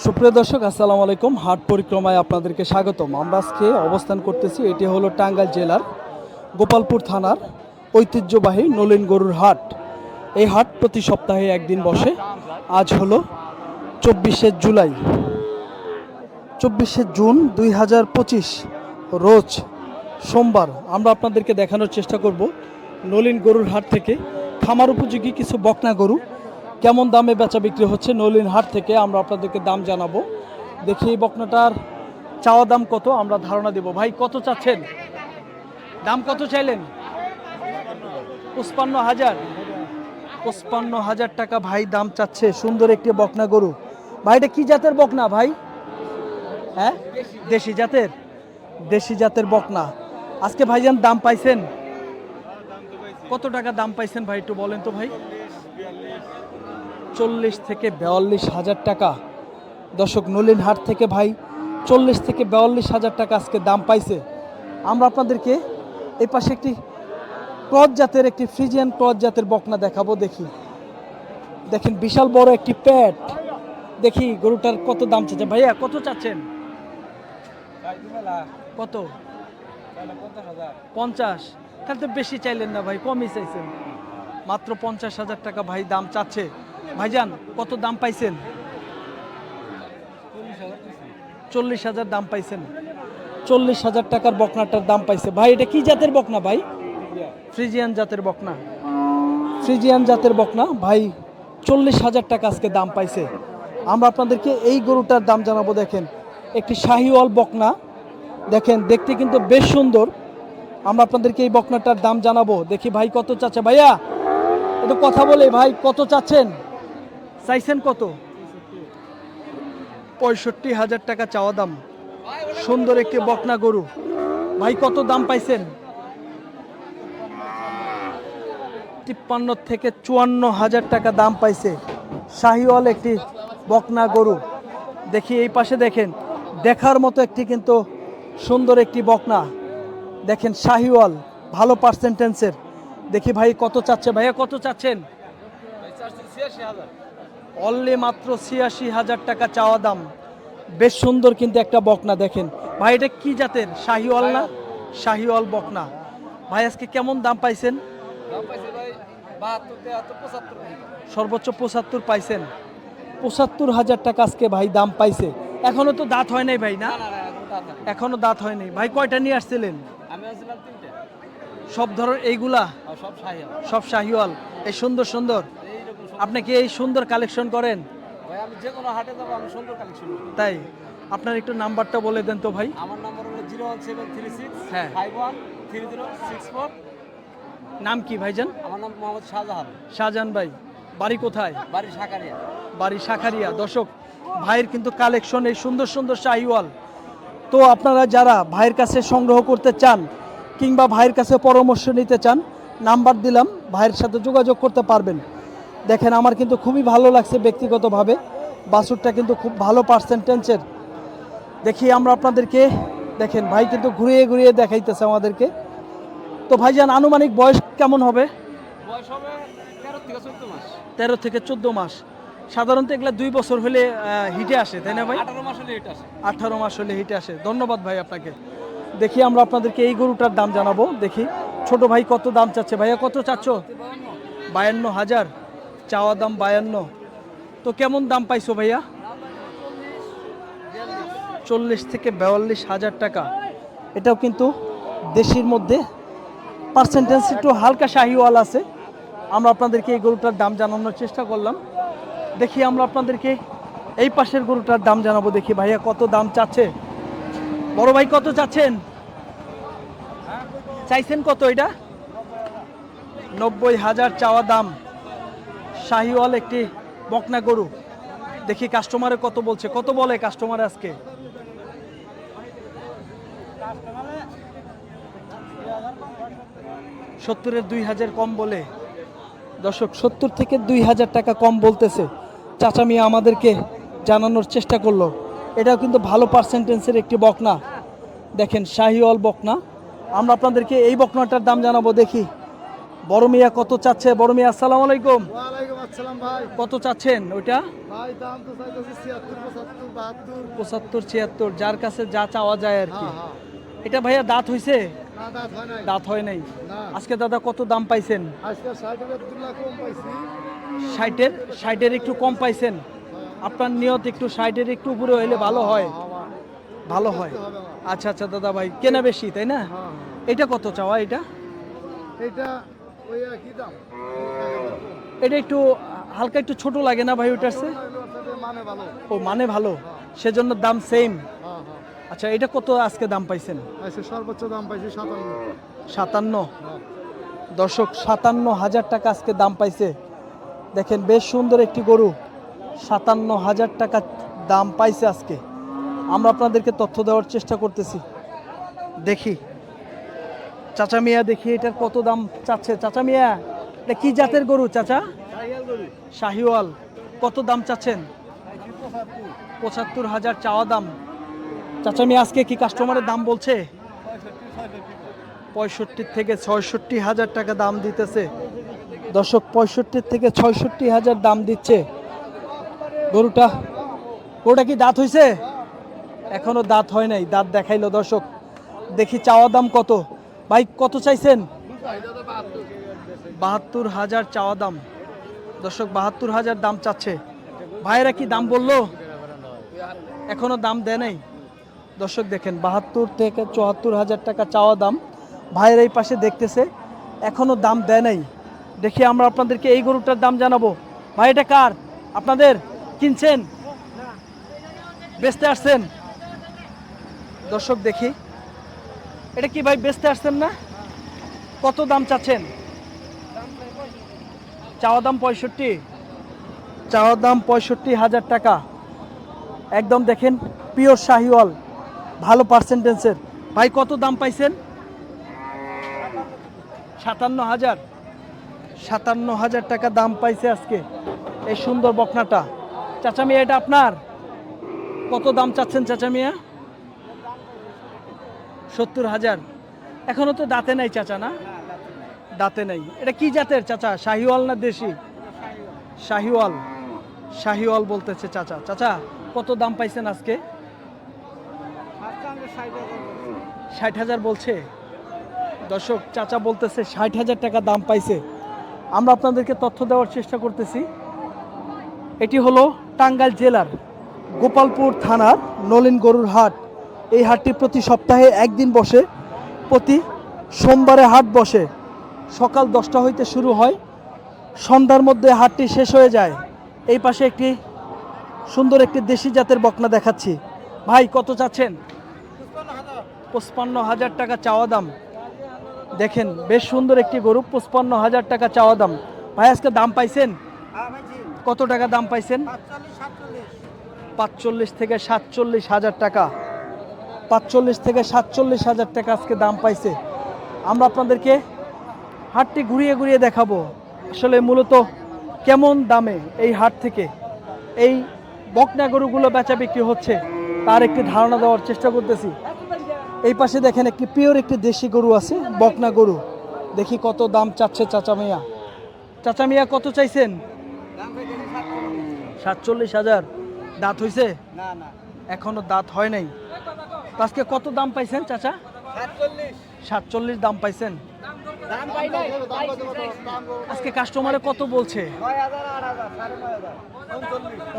সুপ্রিয় দর্শক, আসসালামু আলাইকুম। হাট পরিক্রমায় আপনাদেরকে স্বাগতম। আমরা আজকে অবস্থান করতেছি, এটি হলো টাঙ্গাইল জেলার গোপালপুর থানার ঐতিহ্যবাহী নলিন গরুর হাট। এই হাট প্রতি সপ্তাহে একদিন বসে। আজ হলো চব্বিশে জুলাই। চব্বিশে জুন দুই হাজার পঁচিশ রোজ সোমবার। আমরা আপনাদেরকে দেখানোর চেষ্টা করব নলিন গরুর হাট থেকে। খামার উপযোগী কিছু বকনা গরু কেমন দামে বেচা বিক্রি হচ্ছে নলিন হাট থেকে আমরা আপনাদেরকে দাম জানাব। দেখি এই বকনাটার চাওয়া দাম কত, আমরা ধারণা দেব। ভাই, কত চাচ্ছেন? দাম কত চাইলেন? পঁচপান্ন হাজার। পঁচপান্ন হাজার টাকা ভাই দাম চাচ্ছে, সুন্দর একটি বকনা গরু। ভাই, এটা কি জাতের বকনা ভাই? হ্যাঁ? দেশি জাতের? দেশি জাতের বকনা। আজকে ভাইজান দাম পাইছেন? কত টাকা দাম পাইছেন ভাই, একটু বলেন তো ভাই। চল্লিশ থেকে বেয়াল্লিশ হাজার টাকা। দর্শক, নলিন হাট থেকে ভাই চল্লিশ থেকে বেয়াল্লিশ হাজার টাকা আজকে দাম পাইছে। আমরা আপনাদেরকে এই পাশে একটি ক্রস জাতের, একটি ফ্রিজিয়ান ক্রস জাতের বকনা দেখাবো, দেখি। দেখেন, বিশাল বড় একটি প্যাট। দেখি গরুটার কত দাম চাচ্ছে। ভাইয়া, কত চাচ্ছেন? কত? পঞ্চাশ। তাহলে তো বেশি চাইলেন না ভাই, কমই চাইছেন। মাত্র পঞ্চাশ হাজার টাকা ভাই দাম চাচ্ছে। ভাইজান, কত দাম পাইছেন? চল্লিশ হাজার দাম পাইছেন। চল্লিশ হাজার টাকার বকনাটার দাম পাইছে। ভাই, এটা কি জাতের বকনা ভাই? ফ্রিজিয়ান জাতের বকনা। ফ্রিজিয়ান জাতের বকনা। ভাই, চল্লিশ হাজার টাকা আজকে দাম পাইছে। আমরা আপনাদেরকে এই গরুটার দাম জানাব, দেখেন। একটি শাহিওয়াল বকনা। দেখেন, দেখতে কিন্তু বেশ সুন্দর। আমরা আপনাদেরকে এই বকনাটার দাম জানাব। দেখি ভাই কত চাচ্ছে। ভাইয়া, একটু কথা বলে ভাই, কত চাচ্ছেন? চাইছেন কত? পঁয়ষট্টি হাজার টাকা চাওয়া দাম। সুন্দর একটি বকনা গরু। ভাই, কত দাম পাইছেন? তিপ্পান্ন থেকে চুয়ান্ন হাজার টাকা দাম পাইছে। শাহিওয়াল একটি বকনা গরু। দেখি এই পাশে দেখেন। দেখার মতো একটি কিন্তু সুন্দর একটি বকনা। দেখেন শাহিওয়াল, ভালো পার্সেন্টেন্সের দেখি ভাই, কত চাচ্ছে? ভাইয়া, কত চাচ্ছেন? অনলি মাত্র ছিয়াশি হাজার টাকা চাওয়া দাম। বেশ সুন্দর কিন্তু একটা বকনা দেখেন। ভাই এটা কি জাতের? শাহিওয়াল না? শাহিওয়াল বকনা। ভাই আজকে কেমন দাম পাইছেন? সর্বোচ্চ পঁচাত্তর পাইছেন। পঁচাত্তর হাজার টাকা আজকে ভাই দাম পাইছে। এখনও তো দাঁত হয় নাই ভাই না? এখনও দাঁত হয় নাই। ভাই কয়টা নিয়ে আসছিলেন? সব ধরনের এইগুলা? সব শাহিওয়াল। এই সুন্দর সুন্দর। আপনি কি এই সুন্দর কালেকশন করেন? ভাই আমি যে কোনো হাটে যাব আমি সুন্দর কালেকশন তাই? আপনার একটু নাম্বারটা বলে দেন তো ভাই। আমার নাম্বার হলো zero one seven three six হ্যাঁ। Five one three zero six four. নাম কি ভাইজান? আমার নাম মোহাম্মদ শাহজাহান। শাহজাহান ভাই বাড়ি কোথায়? বাড়ি সাকারিয়া বাড়ি শাখারিয়া। দর্শক ভাইয়ের কিন্তু কালেকশন এই সুন্দর সুন্দর শাহিওয়াল। তো আপনারা যারা ভাইয়ের কাছে সংগ্রহ করতে চান কিংবা ভাইয়ের কাছে পরামর্শ নিতে চান নাম্বার দিলাম ভাইয়ের সাথে যোগাযোগ করতে পারবেন। দেখেন আমার কিন্তু খুবই ভালো লাগছে ব্যক্তিগতভাবে। বাসুরটা কিন্তু খুব ভালো পার্সেন্টেন্সের দেখি আমরা আপনাদেরকে দেখেন ভাই কিন্তু ঘুরিয়ে ঘুরিয়ে দেখাইতেছে আমাদেরকে। তো ভাইজান আনুমানিক বয়স কেমন হবে? বয়স হবে তেরো থেকে চোদ্দ মাস। সাধারণত এগুলা দুই বছর হলে হিটে আসে তাই না ভাই? হলে আসে। আঠারো মাস হলে হিটে আসে। ধন্যবাদ ভাই আপনাকে। দেখি আমরা আপনাদেরকে এই গরুটার দাম জানাব। দেখি ছোট ভাই কত দাম চাচ্ছে? ভাইয়া কত চাচ্ছ? বায়ান্ন হাজার। চাওয়া দাম বায়ান্ন। তো কেমন দাম পাইছো ভাইয়া? চল্লিশ থেকে বিয়াল্লিশ হাজার টাকা। এটাও কিন্তু দেশির মধ্যে। পার্সেন্টেজ একটু হালকা শাহিওয়াল আছে। আমরা আপনাদেরকে এই গরুটার দাম জানানোর চেষ্টা করলাম। দেখি আমরা আপনাদেরকে এই পাশের গরুটার দাম জানাব। দেখি ভাইয়া কত দাম চাচ্ছে। বড় ভাই কত চাচ্ছেন? চাইছেন কত এটা? নব্বই হাজার চাওয়া দাম। শাহিওয়াল একটি বকনা গরু। দেখি কাস্টমারে কত বলছে। কত বলে কাস্টমার আজকে? সত্তরের দুই হাজার কম বলে। দর্শক, সত্তর থেকে দুই হাজার টাকা কম বলতেছে। চাচা মিয়া আমাদেরকে জানানোর চেষ্টা করল। এটাও কিন্তু ভালো পার্সেন্টেন্সের একটি বকনা। দেখেন, শাহিওয়াল বকনা। আমরা আপনাদেরকে এই বকনাটার দাম জানাব। দেখি। বড় মিয়া কত চাচ্ছে? বড় মিয়া আসসালামু আলাইকুম। কত চাচ্ছেন ওইটা? পঁচাত্তর ছিয়াত্তর যার কাছে যা চাওয়া যায় আর কি। হ্যাঁ হ্যাঁ। এটা ভাইয়া দাঁত হইছে? না দাঁত হয় নাই। হয় আজকে দাদা কত দাম পাইছেন? ষাটের ষাটের একটু কম পাইছেন। আপনার নিয়ত একটু ষাটের একটু উপরে হইলে ভালো হয় ভালো হয়। আচ্ছা আচ্ছা দাদা ভাই কেনা বেশি তাই না? হ্যাঁ হ্যাঁ। এটা কত চাওয়া এটা? এটা এটা একটু হালকা একটু ছোট লাগে না ভাই ওটার? মানে ও মানে ভালো। সেজন্য দাম সেম আচ্ছা এটা কত আজকে দাম পাইছেন? সর্বোচ্চ দাম পাইছি সাতান্ন। সাতান্ন? দর্শক সাতান্ন হাজার টাকা আজকে দাম পাইছে। দেখেন বেশ সুন্দর একটি গরু। সাতান্ন হাজার টাকা দাম পাইছে আজকে। আমরা আপনাদেরকে তথ্য দেওয়ার চেষ্টা করতেছি। দেখি। চাচা মিয়া দেখি এটার কত দাম চাচ্ছে? চাচা মিয়া এটা কি জাতের গরু চাচা? শাহিওয়াল কত দাম চাচ্ছেন? পঁচাত্তর হাজার চাওয়া দাম। চাচা মিয়া আজকে কি কাস্টমারের দাম বলছে? পঁয়ষট্টি থেকে ছয়ষট্টি হাজার টাকা দাম দিতেছে। দর্শক পঁয়ষট্টি থেকে ছয়ষট্টি হাজার দাম দিচ্ছে। গরুটা গরুটা কি দাঁত হইছে? এখনও দাঁত হয় নাই দাঁত দেখাইলো দর্শক। দেখি চাওয়া দাম কত? ভাই, কত চাইছেন? বাহাত্তর হাজার চাওয়া দাম। দর্শক, বাহাত্তর হাজার দাম চাচ্ছে। ভাইয়েরা কি দাম বলল? এখনও দাম দেয় নাই। দর্শক, দেখেন, বাহাত্তর থেকে চুয়াত্তর হাজার টাকা চাওয়া দাম। ভাইয়ের এই পাশে দেখতেছে, এখনও দাম দেয় নাই। দেখি আমরা আপনাদেরকে এই গরুটার দাম জানাব। ভাই, এটা কার? আপনাদের? কিনছেন? বেচতে আসছেন? দর্শক, দেখি। এটা কি ভাই বেচতে আসছেন না? কত দাম চাচ্ছেন? চাওয়া দাম পঁয়ষট্টি। চাওয়া দাম পঁয়ষট্টি হাজার টাকা। একদম দেখেন, পিওর শাহিওয়াল, ভালো পার্সেন্টেন্সের ভাই, কত দাম পাইছেন? সাতান্ন হাজার। সাতান্ন হাজার টাকা দাম পাইছে আজকে এই সুন্দর বকনাটা। চাচা মিয়া, এটা আপনার? কত দাম চাচ্ছেন চাচা মিয়া? সত্তর হাজার। এখনও তো দাঁতে নাই চাচা, না? দাঁতে নাই। এটা কি জাতের চাচা? শাহিওয়াল না দেশি? শাহিওয়াল। শাহিওয়াল বলতেছে চাচা। চাচা, কত দাম পাইছেন আজকে? ষাট হাজার বলছে। দর্শক, চাচা বলতেছে ষাট হাজার টাকা দাম পাইছে। আমরা আপনাদেরকে তথ্য দেওয়ার চেষ্টা করতেছি। এটি হলো টাঙ্গাইল জেলার গোপালপুর থানার নলিন গরুর হাট। এই হাটটি প্রতি সপ্তাহে একদিন বসে প্রতি সোমবারে হাট বসে। সকাল দশটা হইতে শুরু হয় সন্ধ্যার মধ্যে হাটটি শেষ হয়ে যায়। এই পাশে একটি সুন্দর একটি দেশি জাতের বকনা দেখাচ্ছি। ভাই কত চাচ্ছেন? পঁচপান্ন হাজার টাকা চাওয়া দাম। দেখেন বেশ সুন্দর একটি গরু পঁচপান্ন হাজার টাকা চাওয়া দাম। ভাই আজকে দাম পাইছেন? কত টাকা দাম পাইছেন? পাঁচচল্লিশ থেকে সাতচল্লিশ হাজার টাকা। পাঁচচল্লিশ থেকে সাতচল্লিশ হাজার টাকা আজকে দাম পাইছে। আমরা আপনাদেরকে হাটটি ঘুরিয়ে ঘুরিয়ে দেখাবো। আসলে মূলত কেমন দামে এই হাট থেকে এই বকনা গরুগুলো বেচা বিক্রি হচ্ছে তার একটি ধারণা দেওয়ার চেষ্টা করতেছি। এই পাশে দেখেন একটি পিওর একটি দেশি গরু আছে বকনা গরু। দেখি কত দাম চাচ্ছে চাচা মিয়া। চাচা মিয়া কত চাইছেন? সাতচল্লিশ হাজার। দাঁত হইছে? না না। এখনও দাঁত হয় নাই। আজকে কত দাম পাইছেন, চাচা? সাতচল্লিশ। দাম পাইছেন। আজকে কাস্টমারে কত বলছে?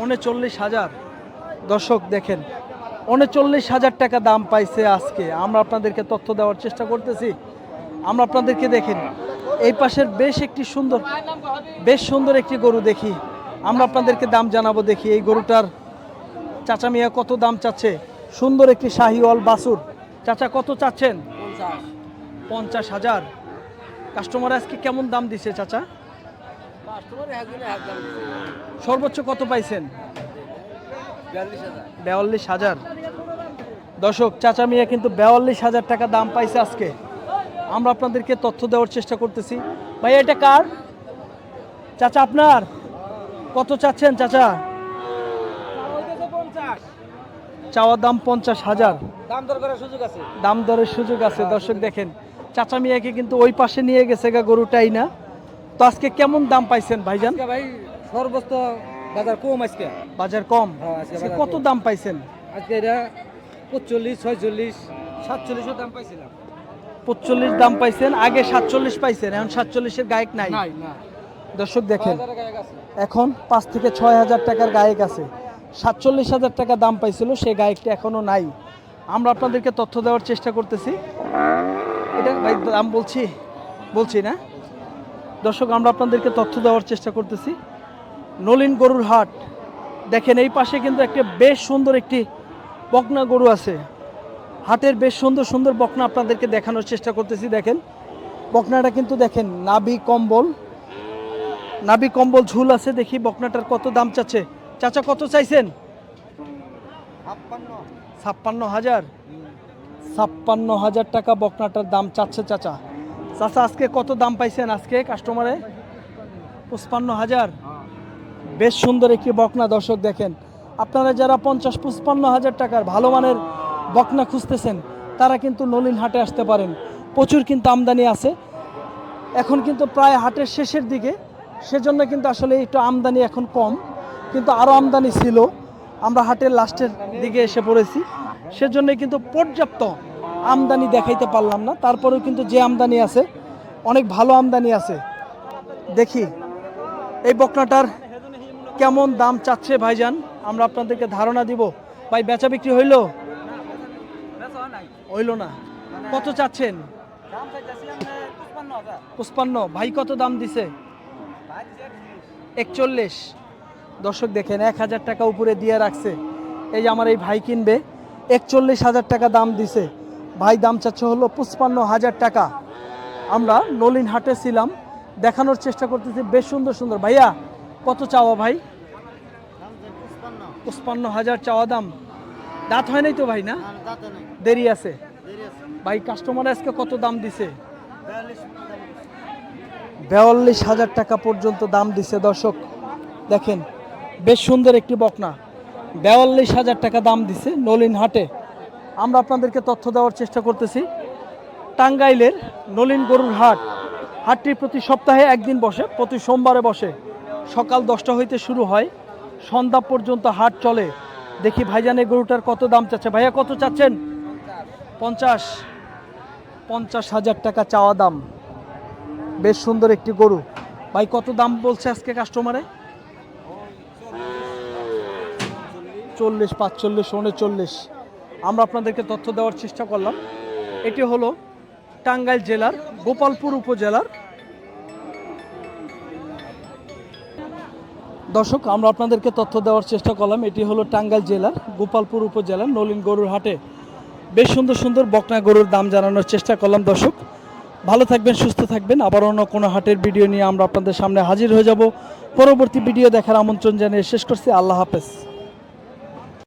উনচল্লিশ হাজার। দর্শক, দেখেন, উনচল্লিশ হাজার টাকা দাম পাইছে আজকে। আমরা আপনাদেরকে তথ্য দেওয়ার চেষ্টা করতেছি। আমরা আপনাদেরকে দেখেন, এই পাশের বেশ একটি সুন্দর, বেশ সুন্দর একটি গরু দেখি। আমরা আপনাদেরকে দাম জানাব দেখি। এই গরুটার চাচা মিয়া কত দাম চাচ্ছে? সুন্দর একটি শাহিওয়াল বাসুর। চাচা কত চাচ্ছেন? পঞ্চাশ। হাজার। কাস্টমার আজকে কেমন দাম দিছে চাচা? সর্বোচ্চ কত পাইছেন? বেয়াল্লিশ হাজার। দর্শক চাচা মিয়া কিন্তু বেয়াল্লিশ হাজার টাকা দাম পাইছে আজকে। আমরা আপনাদেরকে তথ্য দেওয়ার চেষ্টা করতেছি। ভাই এটা কার? চাচা আপনার? কত চাচ্ছেন চাচা পঞ্চাশ চাওয়ার দাম পঞ্চাশ হাজার। দাম দর করার সুযোগ আছে? দাম দরের সুযোগ আছে দর্শক দেখেন। চাচা মিয়াকে কিন্তু ওই পাশে নিয়ে গেছে গা গরুটাই না। তো আজকে কেমন দাম পাইছেন ভাইজান? ভাই সর্বোচ্চ বাজার কম আজকে। বাজার কম? হ্যাঁ, কত দাম পাইছেন? আজকে এটা পঁচল্লিশ ছয়চল্লিশ সাতচল্লিশও দাম পাইছিলাম। পঁচল্লিশ দাম পাইছেন আগে সাতচল্লিশ পাইছেন এখন সাতচল্লিশের গায়ক নাই। দর্শক দেখেন। এখন পাঁচ থেকে ছয় হাজার টাকার গায়ক আছে। সাতচল্লিশ হাজার টাকা দাম পাইছিল, সে গায়কটা এখনও নাই। আমরা আপনাদেরকে তথ্য দেওয়ার চেষ্টা করতেছি। এটা ভাই, দাম বলছি বলছি না। দর্শক, আমরা আপনাদেরকে তথ্য দেওয়ার চেষ্টা করতেছি। নলিন গরুর হাট। দেখেন, এই পাশে কিন্তু একটা বেশ সুন্দর একটি বকনা গরু আছে। হাটের বেশ সুন্দর সুন্দর বকনা আপনাদেরকে দেখানোর চেষ্টা করতেছি, দেখেন। বকনাটা কিন্তু দেখেন নাবি কম্বল। নাবি কম্বল ঝুল আছে, দেখি বকনাটার কত দাম চাচ্ছে। চাচা কত চাইছেন? ছাপ্পান্ন হাজার। ছাপ্পান্ন হাজার টাকা বকনাটার দাম চাচ্ছে চাচা। চাচা, আজকে কত দাম পাইছেন আজকে কাস্টমারে পঁচপান্ন হাজার। বেশ সুন্দর একটি বকনা, দর্শক দেখেন। আপনারা যারা পঞ্চাশ, পঁচপান্ন হাজার টাকার ভালো মানের বকনা খুঁজতেছেন, তারা কিন্তু নলিন হাটে আসতে পারেন। প্রচুর কিন্তু আমদানি আছে। এখন কিন্তু প্রায় হাটের শেষের দিকে। সেজন্য কিন্তু আসলে একটু আমদানি এখন কম। কিন্তু আরও আমদানি ছিল। আমরা হাটের লাস্টের দিকে এসে পড়েছি। সেজন্য কিন্তু পর্যাপ্ত আমদানি দেখাইতে পারলাম না। তারপরেও কিন্তু যে আমদানি আছে, অনেক ভালো আমদানি আছে। দেখি, এই বকনাটার কেমন দাম চাচ্ছে ভাইজান? আমরা আপনাদেরকে ধারণা দিব। ভাই, বেচা বিক্রি হইল? হইল না। কত চাচ্ছেন? পুষ্পান্ন ভাই, কত দাম দিছে? একচল্লিশ। দর্শক দেখেন, এক হাজার টাকা উপরে দিয়ে রাখছে। এই যে আমার এই ভাই কিনবে, একচল্লিশ হাজার টাকা দাম দিছে। ভাই দাম চাচ্ছে হলো পুষ্পান্ন হাজার টাকা। আমরা নলিন হাটে ছিলাম, দেখানোর চেষ্টা করতেছি, বেশ সুন্দর সুন্দর। ভাইয়া, কত চাওয়া ভাই? পুষ্পান্ন হাজার চাওয়া দাম। দাঁত হয় নাই তো ভাই, না? দেরি আছে। ভাই কাস্টমার আজকে কত দাম দিছে? বেয়াল্লিশ হাজার টাকা পর্যন্ত দাম দিছে দর্শক। দেখেন বেশ সুন্দর একটি বকনা। বেয়াল্লিশ হাজার টাকা দাম দিছে নলিন হাটে। আমরা আপনাদেরকে তথ্য দেওয়ার চেষ্টা করতেছি। টাঙ্গাইলের নলিন গরুর হাট। হাটটি প্রতি সপ্তাহে একদিন বসে, প্রতি সোমবারে বসে। সকাল দশটা হইতে শুরু হয়। সন্ধ্যা পর্যন্ত হাট চলে। দেখি ভাইজানের গরুটার কত দাম চাচ্ছে? ভাইয়া, কত চাচ্ছেন? পঞ্চাশ। পঞ্চাশ হাজার টাকা চাওয়া দাম। বেশ সুন্দর একটি গরু। ভাই, কত দাম বলছে আজকে কাস্টমারে চল্লিশ, পাঁচচল্লিশ, উনচল্লিশ। আমরা আপনাদেরকে তথ্য দেওয়ার চেষ্টা করলাম। এটি হলো টাঙ্গাইল জেলার গোপালপুর উপজেলার। দর্শক, আমরা আপনাদেরকে তথ্য দেওয়ার চেষ্টা করলাম। এটি হলো টাঙ্গাইল জেলার গোপালপুর উপজেলার নলিন গরুর হাটে। বেশ সুন্দর সুন্দর বকনা গরুর দাম জানানোর চেষ্টা করলাম দর্শক। ভালো থাকবেন, সুস্থ থাকবেন। আবার অন্য কোনো হাটের ভিডিও নিয়ে আমরা আপনাদের সামনে হাজির হয়ে যাব। পরবর্তী ভিডিও দেখার আমন্ত্রণ জানিয়ে শেষ করছি। আল্লাহ হাফেজ।